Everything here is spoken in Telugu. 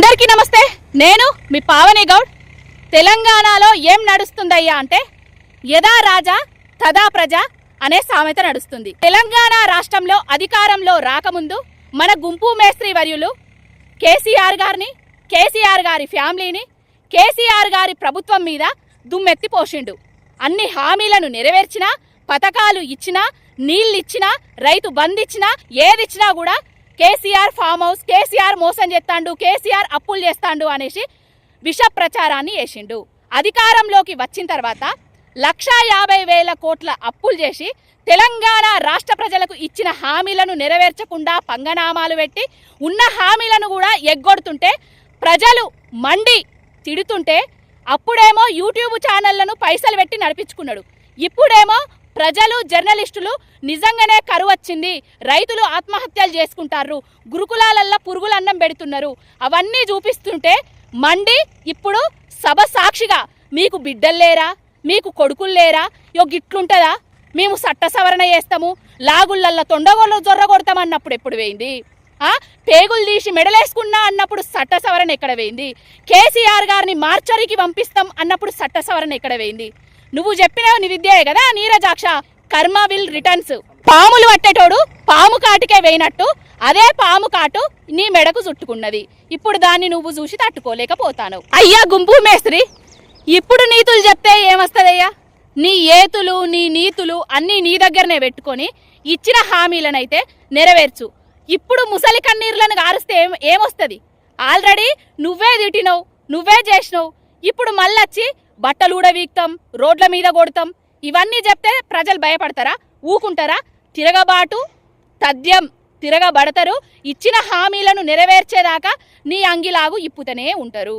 అందరికీ నమస్తే. నేను మీ పావని గౌడ్. తెలంగాణలో ఏం నడుస్తుందయ్యా అంటే యదా రాజా తదా ప్రజ అనే సామెత నడుస్తుంది. తెలంగాణ రాష్ట్రంలో అధికారంలో రాకముందు మన గుంపు మేస్త్రి వర్యులు కేసీఆర్ గారిని కేసీఆర్ గారి ఫ్యామిలీని కేసీఆర్ గారి ప్రభుత్వం మీద దుమ్మెత్తి పోషిండు. అన్ని హామీలను నెరవేర్చినా పథకాలు ఇచ్చినా నీళ్ళిచ్చినా రైతు బంద్ ఇచ్చినా ఏదిచ్చినా కూడా కేసీఆర్ ఫామ్ హౌస్ కేసీఆర్ మోసం చేస్తాండు కేసీఆర్ అప్పులు చేస్తాండు అనేసి విష ప్రచారాన్ని వేసిండు అధికారంలోకి వచ్చిన తర్వాత లక్షా యాభై వేల కోట్ల అప్పులు చేసి తెలంగాణ రాష్ట్ర ప్రజలకు ఇచ్చిన హామీలను నెరవేర్చకుండా పంగనామాలు పెట్టి ఉన్న హామీలను కూడా ఎగ్గొడుతుంటే ప్రజలు మండి తిడుతుంటే అప్పుడేమో యూట్యూబ్ ఛానళ్ళను పైసలు పెట్టి నడిపించుకున్నాడు. ఇప్పుడేమో ప్రజలు జర్నలిస్టులు నిజంగానే కరువు వచ్చింది రైతులు ఆత్మహత్యలు చేసుకుంటారు. గురుకులాలల్లో పురుగులు అన్నం పెడుతున్నారు. అవన్నీ చూపిస్తుంటే మండి ఇప్పుడు సభ సాక్షిగా. మీకు బిడ్డలు లేరా? మీకు కొడుకులు లేరా? యో గిట్లుంటుందా? మేము చట్ట సవరణ చేస్తాము. లాగుళ్ళల్లో తొండగోళ్ళు జొర్ర కొడతామన్నప్పుడు ఎప్పుడు వేయింది? ఆ? పేగులు తీసి మెడలేసుకున్నా అన్నప్పుడు చట్ట సవరణ ఎక్కడ వేయింది? కేసీఆర్ గారిని మార్చరికి పంపిస్తాం అన్నప్పుడు చట్ట సవరణ ఎక్కడ వేయింది? నువ్వు చెప్పినావు నీ కదా నీరజాక్ష. కర్మ విల్ రిటర్న్స్. పాములు పట్టేటోడు పాము కాటికే వేయినట్టు అదే పాము కాటు నీ మెడకు చుట్టుకున్నది. ఇప్పుడు దాన్ని నువ్వు చూసి తట్టుకోలేకపోతాను. అయ్యా గుంపు మేస్త్రి ఇప్పుడు నీతులు చెప్తే ఏమొస్తుందయ్యా? నీ ఏతులు నీ నీతులు అన్నీ నీ దగ్గరనే పెట్టుకొని ఇచ్చిన హామీలనైతే నెరవేర్చు. ఇప్పుడు ముసలి కన్నీర్లను గారుస్తే ఏం ఏమొస్తుంది? ఆల్రెడీ నువ్వే తిట్టినవు నువ్వే చేసినావు. ఇప్పుడు మళ్ళొచ్చి బట్టలు ఊడవీక్తాం రోడ్ల మీద కొడతాం. ఇవన్నీ చెప్తే ప్రజలు భయపడతారా? ఊకుంటారా? తిరగబాటు తథ్యం తిరగబడతారు. ఇచ్చిన హామీలను నెరవేర్చేదాకా నీ అంగిలాగు ఇప్పుతనే ఉంటారు.